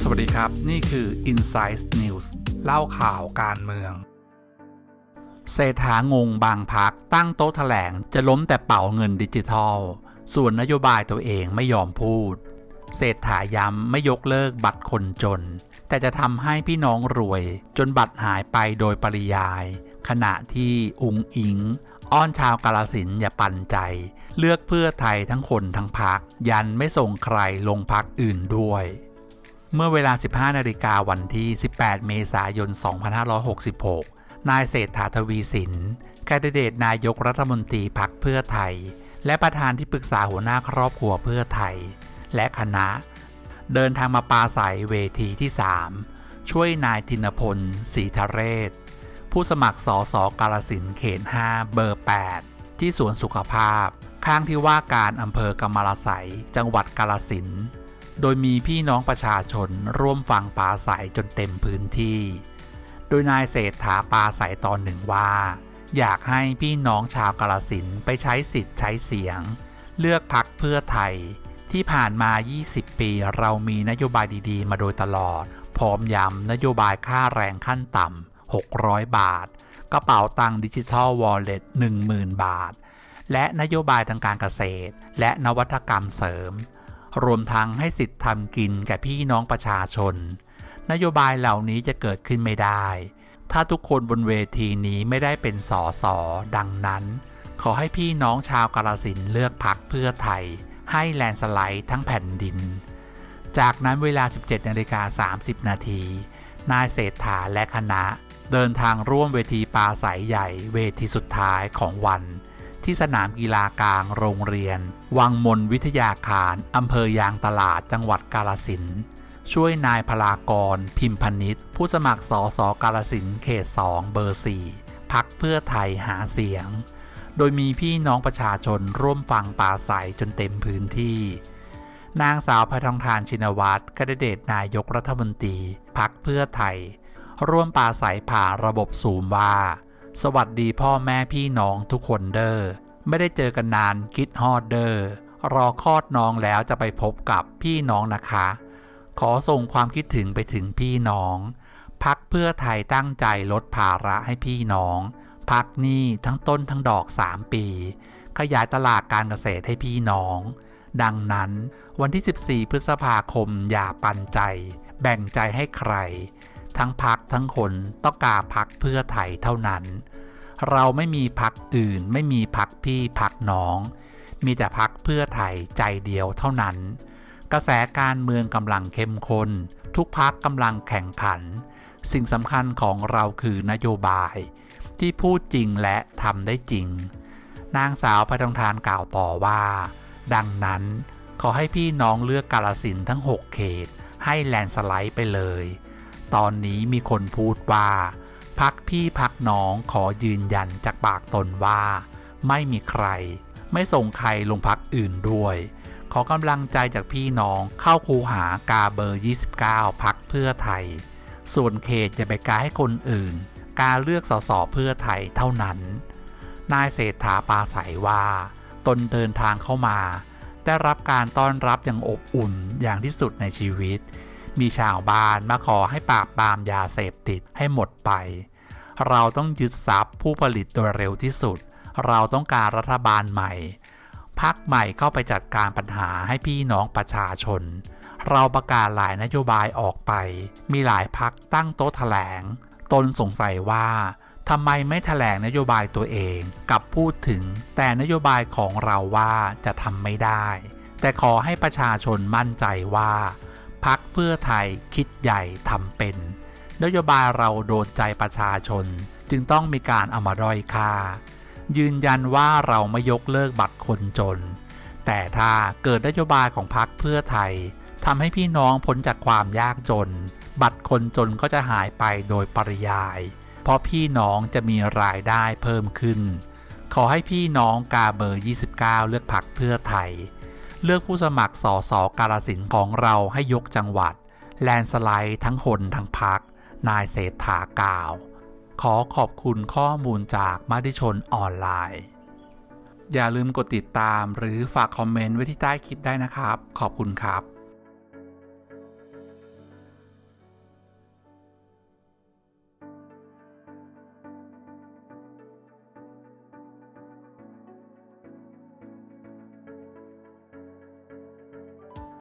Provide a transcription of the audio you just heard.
สวัสดีครับ นี่คือ Insight News เล่าข่าวการเมือง เศรษฐางงบางพักตั้งโต๊ะแถลงจะล้มแต่เป่าเงินดิจิทัล ส่วนนโยบายตัวเองไม่ยอมพูด เศรษฐาย้ำไม่ยกเลิกบัตรคนจน แต่จะทำให้พี่น้องรวย จนบัตรหายไปโดยปริยาย ขณะที่อุงอิง อ้อนชาวกาลสินอย่าปั่นใจ เลือกเพื่อไทยทั้งคนทั้งพัก ยันไม่ส่งใครลงพักอื่นด้วย เมื่อเวลา 15 นาฬิกาวันที่ 18 เมษายน 2566 นายเศรษฐาทวีสินแคนดิเดตนายกรัฐมนตรีพักเพื่อไทย และประธานที่ปรึกษาหัวหน้าครอบครัวเพื่อไทย และคณะ เดินทางมาปราศัยเวทีที่ 3 ช่วยนายธินพลศรีทะเรศ ผู้สมัครสอสอกาลสินเขต 5 เบอร์ 8 ที่สวนสุขภาพ ข้างที่ว่าการอำเภอกำมะลาไสยจังหวัดกาลสินโดยมีพี่น้องประชาชนร่วมฟังปาศัยจนเต็มพื้นที่ โดยนายเศรษฐาปาศัยตอนหนึ่งว่า อยากให้พี่น้องชาวกาลสินไปใช้สิทธิ์ใช้เสียง เลือกพักเพื่อไทย ที่ผ่านมา 20 ปีเรามีนโยบายดีๆ มาโดยตลอด พร้อมย้ำนโยบายค่าแรงขั้นต่ำ 600 บาท กระเป๋าตังค์ดิจิทัลวอลเล็ต10,000 บาท และนโยบายทางการเกษตร และนวัตกรรมเสริม รวมทั้งให้สิทธิ์ทำกินแก่พี่น้องประชาชน นโยบายเหล่านี้จะเกิดขึ้นไม่ได้ ถ้าทุกคนบนเวทีนี้ไม่ได้เป็นสอสอดังนั้น ขอให้พี่น้องชาวกาลสินเลือกพักเพื่อไทย ให้แลนสไลด์ทั้งแผ่นดินจากนั้นเวลา 17นาฬิกา30 นาที นายเศรษฐาและคณะ เดินทางร่วมเวทีปราศัยใหญ่เวทีสุดท้ายของวัน ที่สนามกีฬากลางโรงเรียน วังมนวิทยาคารอำเภอยางตลาดจังหวัดกาลสินช่วยนายพลากร พิมพนิษผู้สมัครสอสอกาลสินเขต2เบอร์4พักเพื่อไทยหาเสียง โดยมีพี่น้องประชาชนร่วมฟังปราศัยจนเต็มพื้นที่ นางสาวพทองทานชินวัตรแคนดิเดตนายกรัฐมนตรีพักเพื่อไทย ร่วมปราศัยผ่าระบบซูมว่า สวัสดีพ่อแม่พี่น้องทุกคนเดอ้อไม่ได้เจอกันนานคิดฮอดเดอ้อรอคลอดน้องแล้วจะไปพบกับพี่น้องนะคะ ขอส่งความคิดถึงไปถึงพี่น้อง พักเพื่อไทยตั้งใจลดภาระให้พี่น้อง พักหนี้ทั้งต้นทั้งดอก 3 ปี ขยายตลาดการเกษตรให้พี่น้อง ดังนั้นวันที่ 14 พฤษภาคมอย่าปันใจ แบ่งใจให้ใคร ทั้งพักทั้งคนต้องการพักเพื่อไทยเท่านั้น เราไม่มีพักอื่นไม่มีพักพี่พักน้อง มีแต่พักเพื่อไทยใจเดียวเท่านั้น กระแสการเมืองกำลังเข้มข้นทุกพักกำลังแข่งขัน สิ่งสำคัญของเราคือนโยบาย ที่พูดจริงและทำได้จริง นางสาวพทองทานกล่าวต่อว่า ดังนั้นขอให้พี่น้องเลือกกาลสินทั้ง 6 เขต ให้แลนสไลด์ไปเลย ตอนนี้มีคนพูดว่า พักพี่พักน้องขอยืนยันจากปากตนว่า ไม่มีใคร ไม่ส่งใครลงพักอื่นด้วย ขอกำลังใจจากพี่น้องเข้าคูหากาเบอร์ 29 พักเพื่อไทย ส่วนเขตจะไปกาให้คนอื่น การเลือกสสเพื่อไทยเท่านั้น นายเศรษฐาปาศัยว่า ตนเดินทางเข้ามา ได้รับการต้อนรับอย่างอบอุ่นอย่างที่สุดในชีวิต มีชาวบ้านมาขอให้ปราบปรามยาเสพติดให้หมดไป เราต้องยึดทรัพย์ผู้ผลิตโดยเร็วที่สุด เราต้องการรัฐบาลใหม่พักใหม่เข้าไปจัดการปัญหาให้พี่น้องประชาชน เราประกาศหลายนโยบายออกไป มีหลายพักตั้งโต๊ะแถลง ตนสงสัยว่าทำไมไม่แถลงนโยบายตัวเองกับพูดถึง แต่นโยบายของเราว่าจะทำไม่ได้ แต่ขอให้ประชาชนมั่นใจว่า พักเพื่อไทยคิดใหญ่ทำเป็น นโยบายเราโดนใจประชาชน จึงต้องมีการเอามาด้อยค่า ยืนยันว่าเราไม่ยกเลิกบัตรคนจน แต่ถ้าเกิดนโยบายของพักเพื่อไทยทำให้พี่น้องพ้นจากความยากจน บัตรคนจนก็จะหายไปโดยปริยาย เพราะพี่น้องจะมีรายได้เพิ่มขึ้น ขอให้พี่น้องกาเบอร์ 29 เลือกพักเพื่อไทย เลือกผู้สมัครสอสอกาลสินของเราให้ยกจังหวัด แลนสไลด์ทั้งคนทั้งพัก นายเศรษฐากล่าว ขอขอบคุณข้อมูลจากมติชนออนไลน์ อย่าลืมกดติดตามหรือฝากคอมเมนต์ไว้ที่ใต้คลิปได้นะครับ ขอบคุณครับ